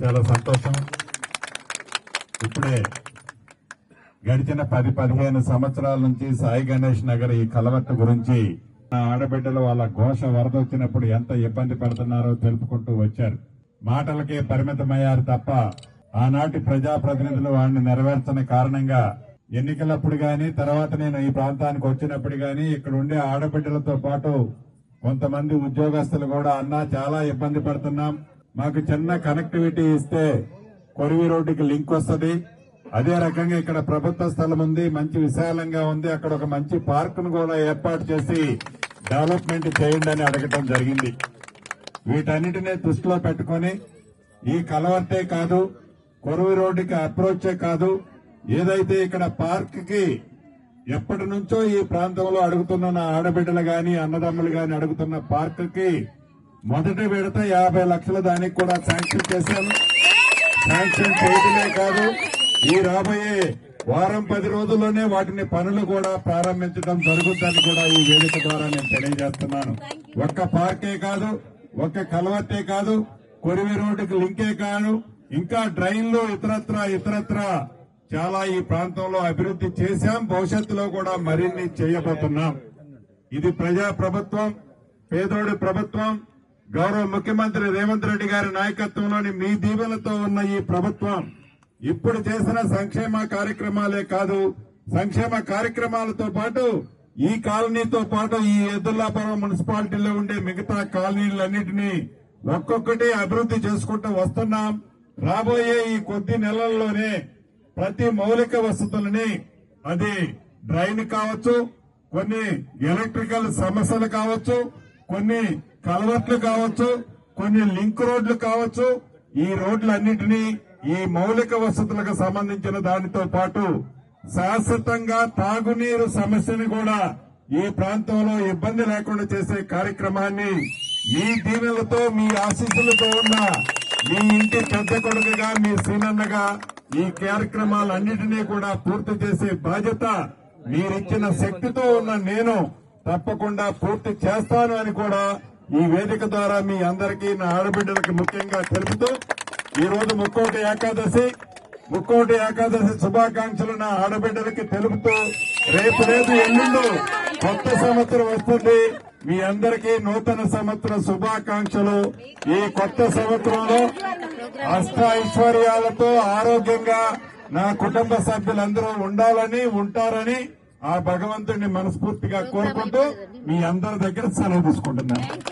చాలా సంతోషం. ఇప్పుడే గడిచిన పది పదిహేను సంవత్సరాల నుంచి సాయి గణేష్ నగర్ ఈ కలవట్టు గురించి నా ఆడబిడ్డలు వాళ్ళ ఘోష వరద వచ్చినప్పుడు ఎంత ఇబ్బంది పడుతున్నారో తెలుపుకుంటూ వచ్చారు. మాటలకే పరిమితమయ్యారు తప్ప ఆనాటి ప్రజాప్రతినిధులు వాడిని నెరవేర్చని కారణంగా ఎన్నికలప్పుడు గాని తర్వాత నేను ఈ ప్రాంతానికి వచ్చినప్పుడు గాని ఇక్కడ ఉండే ఆడబిడ్డలతో పాటు కొంతమంది ఉద్యోగస్తులు కూడా అన్నా చాలా ఇబ్బంది పడుతున్నాం. మాకు చిన్న కనెక్టివిటీ ఇస్తే కొరివి రోడ్డుకి లింక్ వస్తుంది. అదే రకంగా ఇక్కడ ప్రభుత్వ స్థలం ఉంది మంచి విశాలంగా ఉంది. అక్కడ ఒక మంచి పార్క్ను కూడా ఏర్పాటు చేసి డెవలప్మెంట్ చేయండి అని అడగటం జరిగింది. వీటన్నిటినీ దృష్టిలో పెట్టుకొని ఈ కలవర్తే కాదు కొరువి రోడ్డుకి అప్రోచే కాదు ఏదైతే ఇక్కడ పార్క్కి ఎప్పటి నుంచో ఈ ప్రాంతంలో అడుగుతున్న ఆడబిడ్డలు గాని అన్నదమ్ములు గాని అడుగుతున్న పార్క్కి మొదటి విడత యాభై లక్షల దానికి కూడా శాంక్షన్ చేశాను. శాంక్షన్ చేయడమే కాదు ఈ రాబోయే వారం పది రోజుల్లోనే వాటిని పనులు కూడా ప్రారంభించడం జరుగుతుందని కూడా ఈ వేదిక ద్వారా నేను తెలియజేస్తున్నాను. ఒక్క పార్కే కాదు ఒక్క కలవత్తే కాదు కొరివి రోడ్డుకి లింకే కాదు ఇంకా డ్రైన్లు ఇతరత్ర ఇతరత్ర చాలా ఈ ప్రాంతంలో అభివృద్ధి చేశాం భవిష్యత్తులో కూడా మరిన్ని చేయబోతున్నాం. ఇది ప్రజా ప్రభుత్వం పేదోడి ప్రభుత్వం గౌరవ ముఖ్యమంత్రి రేవంత్ రెడ్డి గారి నాయకత్వంలోని మీ దీవెనతో ఉన్న ఈ ప్రభుత్వం ఇప్పుడు చేసిన సంక్షేమ కార్యక్రమాలే కాదు సంక్షేమ కార్యక్రమాలతో పాటు ఈ కాలనీతో పాటు ఈ ఎద్దుల్లాపురం మున్సిపాలిటీలో ఉండే మిగతా కాలనీలన్నింటినీ ఒక్కొక్కటి అభివృద్ధి చేసుకుంటూ వస్తున్నాం. రాబోయే ఈ కొద్ది నెలల్లోనే ప్రతి మౌలిక వసతులని అది డ్రైన్ కావచ్చు కొన్ని ఎలక్ట్రికల్ సమస్యలు కావచ్చు కొన్ని కలవట్లు కావచ్చు కొన్ని లింక్ రోడ్లు కావచ్చు ఈ రోడ్లన్నింటినీ ఈ మౌలిక వసతులకు సంబంధించిన దానితో పాటు శాశ్వతంగా తాగునీరు సమస్యని కూడా ఈ ప్రాంతంలో ఇబ్బంది లేకుండా చేసే కార్యక్రమాన్ని మీ దీవెలతో మీ ఆశీస్సులతో ఉన్న మీ ఇంటి పెద్ద కొడుకుగా మీ సీనన్నగా ఈ కార్యక్రమాలన్నింటినీ కూడా పూర్తి చేసే బాధ్యత మీరిచ్చిన శక్తితో ఉన్న నేను తప్పకుండా పూర్తి చేస్తాను అని కూడా ఈ వేదిక ద్వారా మీ అందరికీ నా ఆడబిడ్డలకు ముఖ్యంగా తెలుపుతూ ఈ రోజు ముక్కోటి ఏకాదశి. ముక్కోటి ఏకాదశి శుభాకాంక్షలు నా ఆడబిడ్డలకి తెలుపుతూ రేపు రేపు ఎల్లుండు కొత్త సంవత్సరం వస్తుంది. మీ అందరికీ నూతన సంవత్సర శుభాకాంక్షలు. ఈ కొత్త సంవత్సరంలో అష్ట ఐశ్వర్యాలతో ఆరోగ్యంగా నా కుటుంబ సభ్యులందరూ ఉండాలని ఉంటారని ఆ భగవంతుడిని మనస్ఫూర్తిగా కోరుకుంటూ మీ అందరి దగ్గర సెలవు తీసుకుంటున్నాను.